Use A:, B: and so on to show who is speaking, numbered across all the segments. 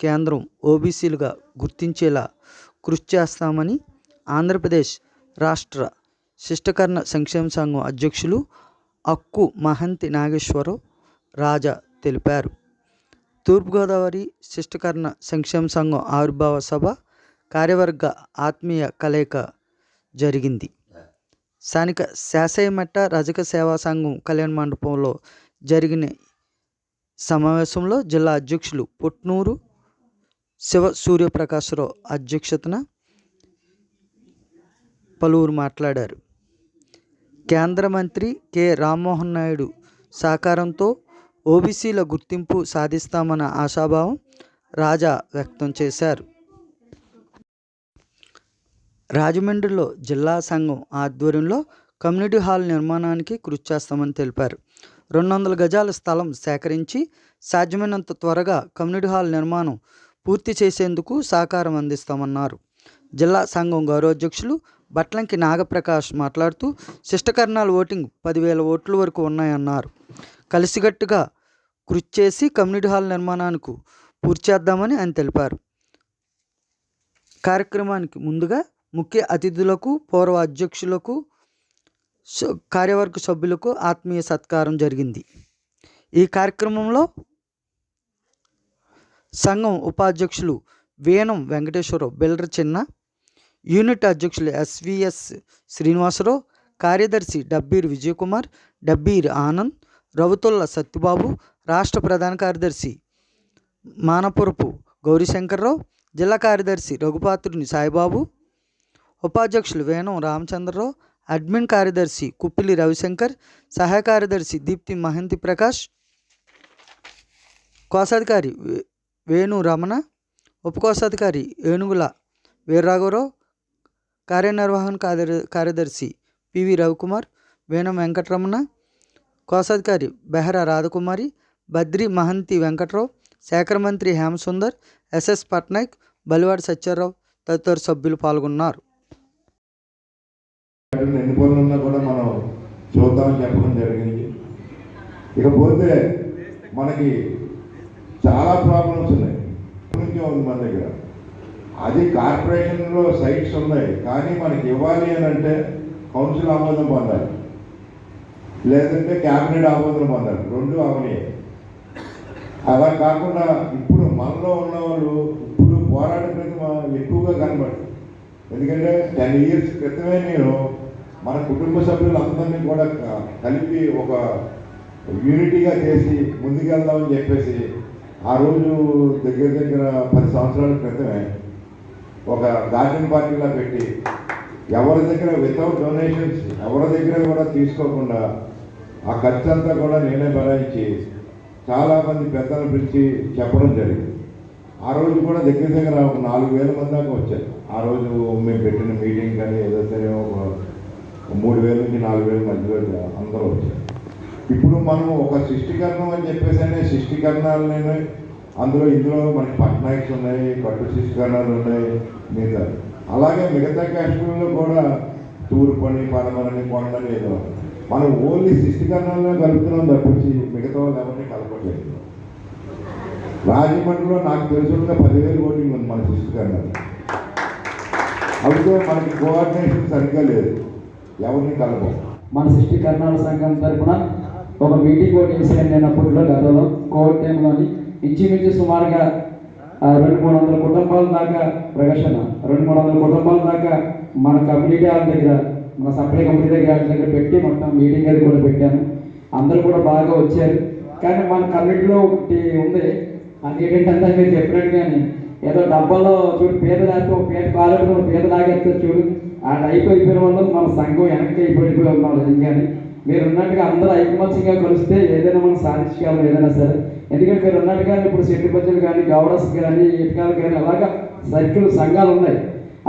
A: కేంద్రం ఓబీసీలుగా గుర్తించేలా కృషి చేస్తామని ఆంధ్రప్రదేశ్ రాష్ట్ర శిష్టకర్ణ సంక్షేమ సంఘం అధ్యక్షులు అక్కు మహంతి నాగేశ్వరరావు రాజా తెలిపారు. తూర్పుగోదావరి శిష్టకర్ణ సంక్షేమ సంఘం ఆవిర్భావ సభ కార్యవర్గ ఆత్మీయ కలయిక జరిగింది. స్థానిక శాసయమట్ట రజక సేవా సంఘం కళ్యాణ మండపంలో జరిగిన సమావేశంలో జిల్లా అధ్యక్షులు పుట్నూరు శివ సూర్యప్రకాశ్రావు అధ్యక్షతన పలువురు మాట్లాడారు. కేంద్ర మంత్రి కె. రామ్మోహన్ నాయుడు సహకారంతో ఓబీసీల గుర్తింపు సాధిస్తామన్న ఆశాభావం రాజా వ్యక్తం చేశారు. రాజమండ్రిలో జిల్లా సంఘం ఆధ్వర్యంలో కమ్యూనిటీ హాల్ నిర్మాణానికి కృషి చేస్తామని తెలిపారు. రెండు వందల గజాల స్థలం సేకరించి సాధ్యమైనంత త్వరగా కమ్యూనిటీ హాల్ నిర్మాణం పూర్తి చేసేందుకు సహకారం అందిస్తామన్నారు. జిల్లా సంఘం గౌరవాధ్యక్షులు బట్లంకి నాగప్రకాష్ మాట్లాడుతూ శిష్టకర్ణాల ఓటింగ్ పదివేల ఓట్ల వరకు ఉన్నాయన్నారు. కలిసికట్టుగా కృషి చేసి కమ్యూనిటీ హాల్ నిర్మాణానికి పూర్తి చేద్దామని ఆయన తెలిపారు. కార్యక్రమానికి ముందుగా ముఖ్య అతిథులకు పూర్వ అధ్యక్షులకు కార్యవర్గ సభ్యులకు ఆత్మీయ సత్కారం జరిగింది. ఈ కార్యక్రమంలో సంఘం ఉపాధ్యక్షులు వేణం వెంకటేశ్వరరావు బిల్డర్ చిన్న యూనిట్ అధ్యక్షులు ఎస్విఎస్ శ్రీనివాసరావు కార్యదర్శి డబ్బీర్ విజయకుమార్ డబ్బీర్ ఆనంద్ రవుతుల్ల సత్యబాబు రాష్ట్ర ప్రధాన కార్యదర్శి మానపురపు గౌరీశంకర్రావు జిల్లా కార్యదర్శి రఘుపాత్రుని సాయిబాబు ఉపాధ్యక్షులు వేణం రామచంద్రరావు అడ్మిన్ కార్యదర్శి కుప్పిలి రవిశంకర్ సహాయ కార్యదర్శి దీప్తి మహంతి ప్రకాష్ కోశాధికారి వేణు రమణ ఉపకోశాధికారి ఏనుగుల వీర్రాఘవరావు కార్యనిర్వహణ కార్యదర్శి పివి రవికుమార్ వేణం వెంకటరమణ కోశాధికారి బెహరా రాధకుమారి బద్రి మహంతి వెంకట్రావు శాఖ మంత్రి హేమసుందర్ ఎస్ఎస్ పట్నాయక్ బలివాడి సత్యారావు తదితర సభ్యులు పాల్గొన్నారు.
B: ఎన్ని పనులు ఉన్నా కూడా మనం చూద్దామని చెప్పడం జరిగింది. ఇకపోతే మనకి చాలా ప్రాబ్లమ్స్ ఉన్నాయి. ఉంది మన దగ్గర. అది కార్పొరేషన్లో సైట్స్ ఉన్నాయి. కానీ మనకి ఇవ్వాలి అని అంటే కౌన్సిల్ ఆమోదం పొందాలి. లేదంటే క్యాబినెట్ ఆమోదం పొందాలి. రెండు అవనీయ. అలా కాకుండా ఇప్పుడు మనలో ఉన్న వాళ్ళు ఇప్పుడు పోరాడటం ఎక్కువగా కనబడు ఎందుకంటే టెన్ ఇయర్స్ క్రితమే నేను మన కుటుంబ సభ్యులందరినీ కూడా కలిపి ఒక యూనిటీగా చేసి ముందుకెళ్దామని చెప్పేసి ఆ రోజు దగ్గర దగ్గర పది సంవత్సరాల క్రితమే ఒక గార్డెన్ పార్టీలా పెట్టి ఎవరి దగ్గర వితౌట్ డొనేషన్స్ ఎవరి దగ్గర కూడా తీసుకోకుండా ఆ ఖర్చు అంతా కూడా నేనే భరాయించి చాలామంది పెద్దలు పిలిచి చెప్పడం జరిగింది. ఆ రోజు కూడా దగ్గర దగ్గర ఒక నాలుగు వేల మంది దాకా వచ్చారు. ఆ రోజు మేము పెట్టిన మీటింగ్ కానీ ఏదో సరే ఒక మూడు వేల నుంచి నాలుగు వేల మధ్యలో అందరూ వచ్చారు. ఇప్పుడు మనం ఒక సృష్టికరణం అని చెప్పేసి సృష్టికరణాలనే అందులో ఇందులో మనకి పట్నాయక్స్ ఉన్నాయి పట్టు సృష్టికరణాలు ఉన్నాయి మిగతా. అలాగే మిగతా కాశ్మీర్లో కూడా తూర్పని పడమని కొండని ఏదో. మనం ఓన్లీ సృష్టికరణాలనే కలుపుతున్నాం తప్పించి మిగతా వాళ్ళు ఎవరిని కలపట్లేదు. రాజమండ్రిలో నాకు తెలుసుగా పదివేలు ఓటింగ్ ఉంది మన సృష్టికరణాలు. అయితే మనకి కోఆర్డినేషన్ సరిగ్గా లేదు. ఎవరిని కలపం?
C: మన సృష్టికరణాల సంఘం తరఫున ఒక మీటింగ్ ఒకటి వేసాను నేను అప్పట్లో గతంలో కోవిడ్ టైంలోని ఇచ్చిమించి సుమారుగా రెండు మూడు వందల కుటుంబాల దాకా ప్రకాశన రెండు మూడు వందల కుటుంబాల దాకా మన కమ్యూనిటీ వాళ్ళ దగ్గర మన సప్లై కంపెనీ దగ్గర వాళ్ళ దగ్గర పెట్టి మొత్తం మీటింగ్ అది కూడా పెట్టాను. అందరూ కూడా బాగా వచ్చారు. కానీ మన కమ్యూనిటీలో ఒకటి ఉంది. అది ఏంటంటే మీరు చెప్పినట్టుగాని ఏదో డబ్బాలో చూడు పేద దాకా పేద కాలంలో పేద లాగేస్తే చూడు. ఆ టైప్ అయిపోయిన వల్ల మన సంఘం వెనక్కి అయిపోయిపోయి ఉన్నాడు నిజంగానే. మీరు ఉన్నట్టుగా అందరూ ఐకమత్యంగా కలిస్తే ఏదైనా మనం సాధించగలం ఏదైనా సరే. ఎందుకంటే మీరు ఉన్నట్టుగా ఇప్పుడు శెట్టి బజ్జలు కానీ గౌడస్ కానీ ఇటుకాలు కానీ అలాగా సర్కిల్ సంఘాలు ఉన్నాయి.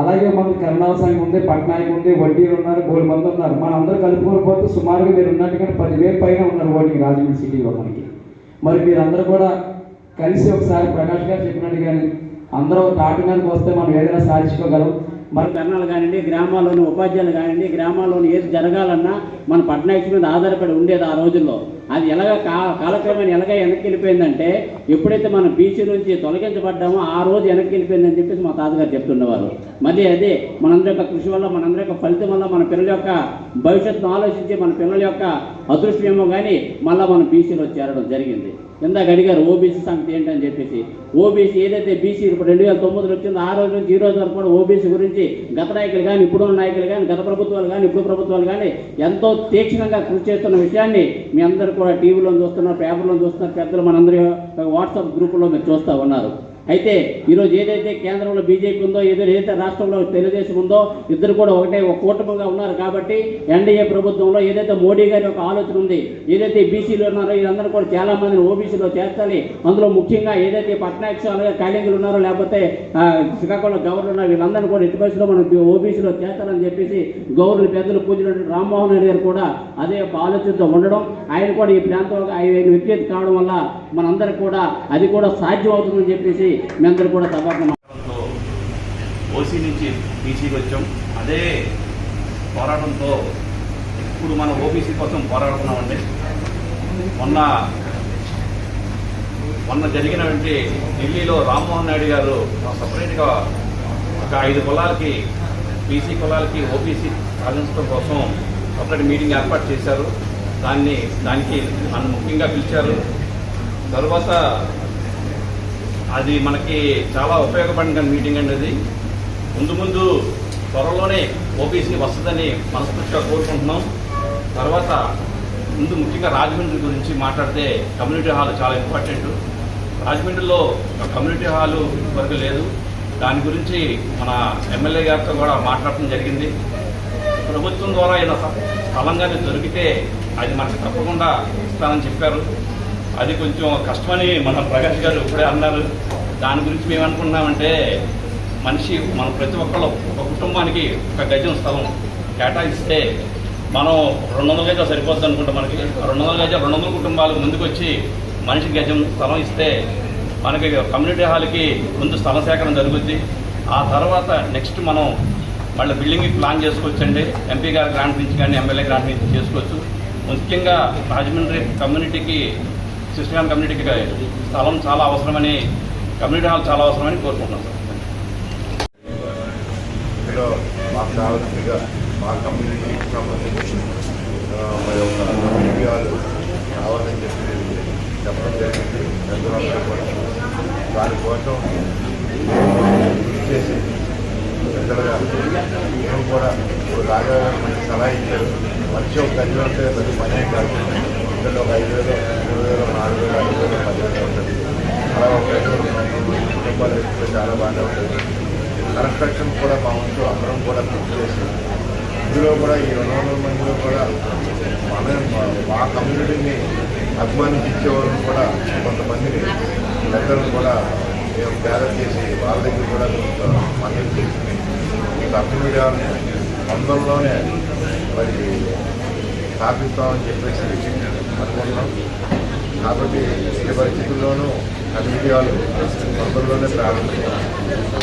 C: అలాగే మనకి కరుణాల సంఘం ఉంది పట్నాయక్ ఉంది వడ్డీలు ఉన్నారు గోల్డ్ మంది ఉన్నారు. మన అందరూ కలుపుకోకపోతే సుమారుగా మీరు ఉన్నట్టుగా పదివేలు పైన ఉన్నారు ఓటింగ్ రాజమండ్రి సిటీలో మనకి. మరి మీరందరూ కూడా కలిసి ఒకసారి ప్రకాష్ గారు చెప్పినట్టుగానే అందరూ తాటి మీదకి వస్తే మనం ఏదైనా సాధించుకోగలం.
D: మరి కర్ణాలు కానివ్వండి గ్రామాల్లోని ఉపాధ్యాయులు కానివ్వండి గ్రామాల్లోని ఏది జరగాలన్నా మన పట్టణాయకుల మీద ఆధారపడి ఉండేది ఆ రోజుల్లో. అది ఎలాగ కా కాలక్రమేణ ఎలాగ వెనక్కి వెళ్ళిపోయిందంటే ఎప్పుడైతే మనం బీసీ నుంచి తొలగించబడ్డామో ఆ రోజు వెనక్కి వెళ్ళిపోయిందని చెప్పేసి మా తాతగారు చెప్తుండేవారు మరి అదే మనందరి యొక్క కృషి వల్ల మనందరి యొక్క ఫలితం వల్ల మన పిల్లల యొక్క భవిష్యత్తును ఆలోచించి మన పిల్లల యొక్క అదృష్టమేమో కానీ మళ్ళీ మనం బీసీలో చేరడం జరిగింది. ఇందాక అడిగారు ఓబీసీ సంగతి ఏంటని చెప్పేసి. ఓబీసీ ఏదైతే బీసీ ఇప్పుడు రెండు వేల తొమ్మిదిలో వచ్చిందో ఆ రోజు నుంచి ఈ రోజు వరకు కూడా ఓబీసీ గురించి గత నాయకులు కానీ ఇప్పుడు నాయకులు కానీ గత ప్రభుత్వాలు కానీ ఇప్పుడు ప్రభుత్వాలు కానీ ఎంతో తీక్షణంగా కృషి చేస్తున్న విషయాన్ని మీ అందరూ కూడా టీవీలో చూస్తున్నారు పేపర్లో చూస్తున్నారు పెద్దలు మనందరి వాట్సాప్ గ్రూపులో మీరు చూస్తూ ఉన్నారు. అయితే ఈరోజు ఏదైతే కేంద్రంలో బీజేపీ ఉందో ఏదో ఏదైతే రాష్ట్రంలో తెలుగుదేశం ఉందో ఇద్దరు కూడా ఒకటే ఒక కూటమిగా ఉన్నారు కాబట్టి ఎన్డీఏ ప్రభుత్వంలో ఏదైతే మోడీ గారి ఒక ఆలోచన ఉంది ఏదైతే బీసీలు ఉన్నారో వీళ్ళందరూ కూడా చాలా మందిని ఓబీసీలో చేర్చాలి. అందులో ముఖ్యంగా ఏదైతే పట్నాయక్స్ అలాగే కాళింగులు ఉన్నారో లేకపోతే శ్రీకాకుళం గవర్నర్ ఉన్నారు వీళ్ళందరినీ కూడా ఎట్టి పరిస్థితిలో మనం ఓబీసీలో చేస్తారని చెప్పేసి గౌరవులు పెద్దలు పూజలు రామ్మోహన్ రెడ్డి గారు కూడా అదే ఒక ఆలోచనతో ఉండడం ఆయన కూడా ఈ ప్రాంతంలో ఆయన వ్యక్తి కావడం వల్ల మనందరికి కూడా అది కూడా సాధ్యం అవుతుందని చెప్పేసి మీ అందరూ కూడా
E: తప్పకుండా ఓసీ నుంచి బీసీకి వచ్చాం. అదే పోరాటంతో ఇప్పుడు మనం ఓబీసీ కోసం పోరాడుతున్నామండి. మొన్న మొన్న జరిగినటువంటి ఢిల్లీలో రామ్మోహన్ నాయుడు గారు సపరేట్గా ఒక ఐదు కులాలకి బీసీ కులాలకి ఓబీసీ సాధించడం కోసం సపరేట్ మీటింగ్ ఏర్పాటు చేశారు. దాన్ని దానికి నన్ను ముఖ్యంగా పిలిచారు. తర్వాత అది మనకి చాలా ఉపయోగపడిన మీటింగ్ అండి అది. ముందు ముందు త్వరలోనే ఓబీసీ వస్తుందని మనస్ఫూర్తిగా కోరుకుంటున్నాం. తర్వాత ముందు ముఖ్యంగా రాజమండ్రి గురించి మాట్లాడితే కమ్యూనిటీ హాల్ చాలా ఇంపార్టెంట్. రాజమండ్రిలో ఒక కమ్యూనిటీ హాలు వరకు లేదు. దాని గురించి మన ఎమ్మెల్యే గారితో కూడా మాట్లాడటం జరిగింది. ప్రభుత్వం ద్వారా ఏదైనా స్థలంగానే దొరికితే అది మనకి తప్పకుండా ఇస్తానని చెప్పారు. అది కొంచెం కష్టమని మన ప్రకాష్ గారు ఇప్పుడే అన్నారు. దాని గురించి మేము అనుకున్నామంటే మనిషి మన ప్రతి ఒక్కళ్ళు ఒక కుటుంబానికి ఒక గజం స్థలం కేటాయిస్తే మనం రెండు వందల గజాలు సరిపోద్ది అనుకుంటే మనకి. రెండు వందల గజాలు రెండు వందల కుటుంబాలు ముందుకు వచ్చి గజం స్థలం ఇస్తే మనకి కమ్యూనిటీ హాల్కి ముందు స్థల సేకరణ జరుగుద్ది. ఆ తర్వాత నెక్స్ట్ మనం మళ్ళీ బిల్డింగ్ ప్లాన్ చేసుకోవచ్చండి. ఎంపీ గారి గ్రాంట్ నుంచి కానీ ఎమ్మెల్యే గ్రాంట్ నుంచి చేసుకోవచ్చు. ముఖ్యంగా రాజమండ్రి కమ్యూనిటీకి సిస్టమ్ కమ్యూనిటీకి స్థలం చాలా అవసరమని కమ్యూనిటీ హాల్ చాలా అవసరమని కోరుకుంటున్నాం సార్.
B: మాకు కావాల్సిందిగా మా కమ్యూనిటీకి సంబంధించి మరి ఒక కమ్యూనిటీ కావాలని చెప్పి చెప్పడం జరిగింది. దానికోసం చేసి పెద్దలుగా మేము కూడా ఇప్పుడు రాగా మంచి సలహా ఇచ్చారు. మంచి ఒక గది పెద్ద పనే కాదు. ఇందులో ఒక ఐదు వేలు మూడు వేలు నాలుగు వేలు ఐదు వేలు పది వేలు ఉంటుంది అలా ఒక కుటుంబాలు వేసుకుంటే చాలా బాగా ఉంటుంది కన్స్ట్రక్షన్ కూడా మా వంతు అందరం కూడా కృషి చేసి ఇందులో కూడా ఈ రెండు మందిలో కూడా మన మా కమ్యూనిటీని అభిమానించి కూడా కొంతమందిని పెద్దలను కూడా మేము గ్యాదర్ చేసి వాళ్ళ దగ్గర కూడా కొంత మద్దతు తీసుకుని ఈ కమ్యూనిటీ అందరిలోనే మరి స్థాపిస్తామని చెప్పేసి అనుకుంటున్నాం. కాబట్టి ఏ పరిస్థితుల్లోనూ కమ్యూనిటీ వాళ్ళు తొందరలోనే ప్రారంభించారు